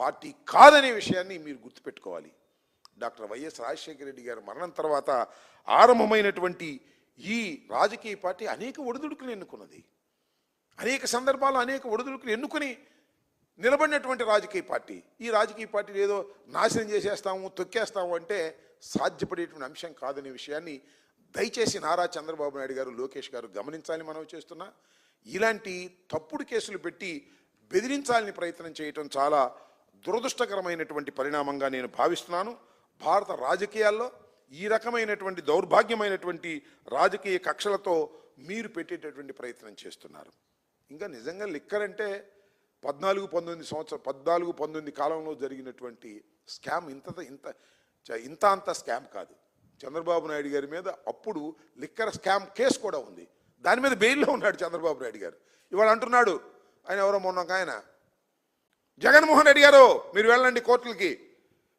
Party కాదనే విషయాన్ని మీరు గుర్తుపెట్టుకోవాలి. డాక్టర్ వైఎస్ రాజశేఖర రెడ్డి గారి మరణం తర్వాత ఆరంభమైనటువంటి ఈ రాజకీయ పార్టీ అనేక ఒడిదుడుకులు ఎన్నుకున్నది. అనేక సందర్భాల్లో అనేక ఒడిదుడుకులు ఎన్నుకుని నిలబడినటువంటి రాజకీయ పార్టీ. ఈ రాజకీయ పార్టీ ఏదో నాశనం చేసేస్తాము తొక్కేస్తాము అంటే సాధ్యపడేటువంటి అంశం కాదనే విషయాన్ని దయచేసి నారా చంద్రబాబు నాయుడు గారు లోకేష్ గారు గమనించాలని మనం చేస్తున్నా. ఇలాంటి తప్పుడు కేసులు పెట్టి బెదిరించాలని ప్రయత్నం చేయటం చాలా దురదృష్టకరమైనటువంటి పరిణామంగా నేను భావిస్తున్నాను. భారత రాజకీయాల్లో ఈ రకమైనటువంటి దౌర్భాగ్యమైనటువంటి రాజకీయ కక్షలతో మీరు పెట్టేటటువంటి ప్రయత్నం చేస్తున్నారు. ఇంకా నిజంగా లిక్కర్ అంటే పద్నాలుగు పంతొమ్మిది సంవత్సరం పద్నాలుగు పంతొమ్మిది కాలంలో జరిగినటువంటి స్కామ్ ఇంత ఇంత చ- ఇంత అంత స్కామ్ కాదు. చంద్రబాబు నాయుడు గారి మీద అప్పుడు లిక్కర్ స్కామ్ కేసు కూడా ఉంది. దాని మీద బెయిల్లో ఉన్నాడు చంద్రబాబు నాయుడు గారు. ఇవాళ అంటున్నాడు ఆయన ఎవరో మొన్న ఆయన జగన్మోహన్ రెడ్డి గారు మీరు వెళ్ళండి కోర్టులకి.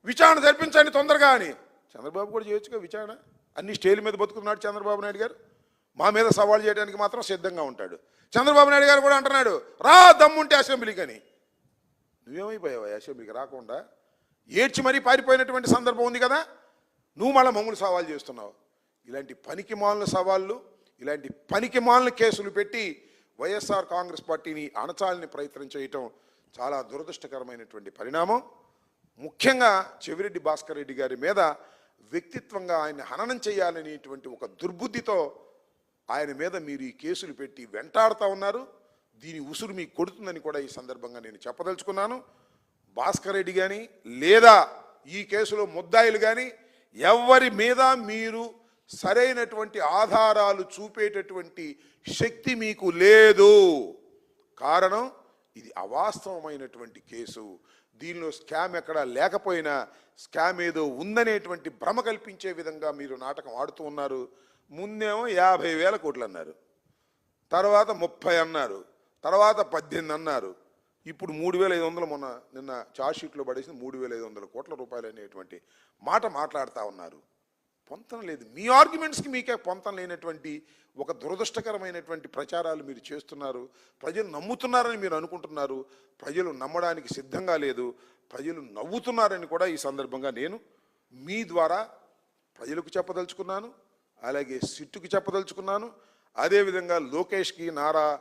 విచారణ జరిపించండి తొందరగా అని. చంద్రబాబు కూడా చేయొచ్చుగా విచారణ? అన్ని స్టేల మీద బతుకుతున్నాడు చంద్రబాబు నాయుడు గారు? మా మీద సవాల్ చేయడానికి మాత్రం సిద్ధంగా ఉంటాడు. చంద్రబాబు నాయుడు గారు కూడా అంటున్నాడు రా దమ్ముంటే అసెంబ్లీకి అని. నువ్వేమైపోయావా అసెంబ్లీకి? రాకుండా? ఏడ్చి మరీ పారిపోయినటువంటి సందర్భం ఉంది కదా? నువ్వు మళ్ళీ మమ్మల్ని సవాల్ చేస్తున్నావు. ఇలాంటి పనికి మాలిన సవాళ్ళు ఇలాంటి పనికి మాలిన కేసులు పెట్టి వైఎస్ఆర్ కాంగ్రెస్ పార్టీని అణచాలని ప్రయత్నం చేయటం చాలా దురదృష్టకరమైనటువంటి పరిణామం. ముఖ్యంగా చెవిరెడ్డి భాస్కర్ రెడ్డి గారి మీద వ్యక్తిత్వంగా ఆయన హననం చేయాలనేటువంటి ఒక దుర్బుద్ధితో ఆయన మీద మీరు ఈ కేసులు పెట్టి వెంటాడుతూ ఉన్నారు. దీని ఉసురు మీకు కొడుతుందని కూడా ఈ సందర్భంగా నేను చెప్పదలుచుకున్నాను. భాస్కర్ రెడ్డి కానీ లేదా ఈ కేసులో ముద్దాయిలు కానీ ఎవరి మీద మీరు సరైనటువంటి ఆధారాలు చూపేటటువంటి శక్తి మీకు లేదు. కారణం ఇది అవాస్తవమైనటువంటి కేసు. దీనిలో స్కామ్ ఎక్కడా లేకపోయినా స్కామ్ ఏదో ఉందనేటువంటి భ్రమ కల్పించే విధంగా మీరు నాటకం ఆడుతూ ఉన్నారు. ముందేమో యాభై వేల కోట్లు అన్నారు. తర్వాత ముప్పై అన్నారు. తర్వాత పద్దెనిమిది అన్నారు. ఇప్పుడు మూడు వేల ఐదు వందలు మొన్న నిన్న చార్జ్షీట్లో పడేసి మూడు వేల ఐదు వందల కోట్ల రూపాయలు అనేటువంటి మాట మాట్లాడుతూ ఉన్నారు. పొంతన లేదు. మీ ఆర్గ్యుమెంట్స్కి మీకే పొంతం లేనటువంటి ఒక దురదృష్టకరమైనటువంటి ప్రచారాలు మీరు చేస్తున్నారు. ప్రజలు నమ్ముతున్నారని మీరు అనుకుంటున్నారు. ప్రజలు నమ్మడానికి సిద్ధంగా లేదు. ప్రజలు నవ్వుతున్నారని కూడా ఈ సందర్భంగా నేను మీ ద్వారా ప్రజలకు చెప్పదలుచుకున్నాను. అలాగే సిట్టుకు చెప్పదలుచుకున్నాను. అదేవిధంగా లోకేష్కి నారా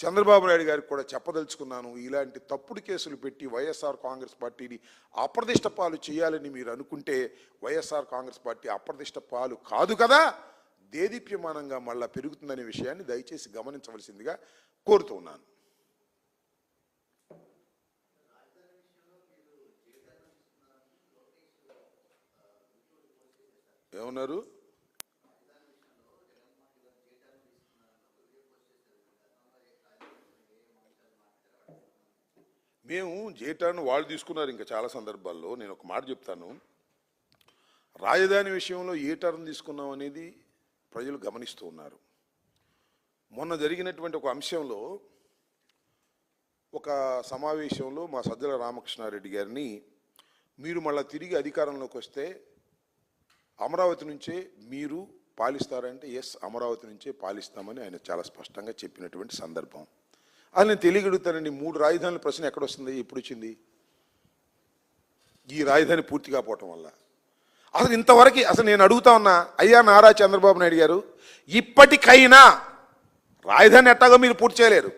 చంద్రబాబు నాయుడు గారికి కూడా చెప్పదలుచుకున్నాను ఇలాంటి తప్పుడు కేసులు పెట్టి వైఎస్ఆర్ కాంగ్రెస్ పార్టీని అప్రదిష్ట పాలు చేయాలని మీరు అనుకుంటే వైఎస్ఆర్ కాంగ్రెస్ పార్టీ అప్రదిష్ట పాలు కాదు కదా? దేదీప్యమానంగా మళ్ళా పెరుగుతుందనే విషయాన్ని దయచేసి గమనించవలసిందిగా కోరుతున్నాను ఏమన్నారు? మేము జేటాను వాళ్ళు తీసుకున్నారు ఇంకా చాలా సందర్భాల్లో. నేను ఒక మాట చెప్తాను. రాజధాని విషయంలో ఏ టర్న్ తీసుకున్నాం అనేది ప్రజలు గమనిస్తూ ఉన్నారు. మొన్న జరిగినటువంటి ఒక అంశంలో ఒక సమావేశంలో మా సజ్జల రామకృష్ణారెడ్డి గారిని మీరు మళ్ళీ తిరిగి అధికారంలోకి వస్తే అమరావతి నుంచే మీరు పాలిస్తారంటే ఎస్ అమరావతి నుంచే పాలిస్తామని ఆయన చాలా స్పష్టంగా చెప్పినటువంటి సందర్భం. అని నేను తెలియగలుగుతానండి. మూడు రాజధానుల ప్రశ్న ఎక్కడ వస్తుంది ఎప్పుడు వచ్చింది ఈ రాజధాని పూర్తి కాపోవటం వల్ల. అసలు ఇంతవరకు అసలు నేను అడుగుతా ఉన్నా అయ్యా నారా చంద్రబాబు నాయుడు గారు ఇప్పటికైనా రాజధాని ఎట్టాగో మీరు పూర్తి చేయలేరు.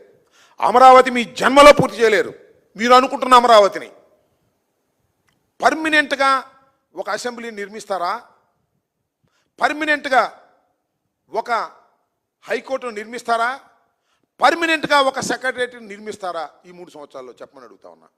అమరావతి మీ జన్మలో పూర్తి చేయలేరు. మీరు అనుకుంటున్న అమరావతిని. పర్మినెంట్గా ఒక అసెంబ్లీని నిర్మిస్తారా? పర్మినెంట్గా ఒక హైకోర్టును నిర్మిస్తారా? పర్మినెంట్గా ఒక సెక్రటరేట్ని నిర్మిస్తారా? ఈ మూడు సంవత్సరాల్లో చెప్పమని అడుగుతా ఉన్నా.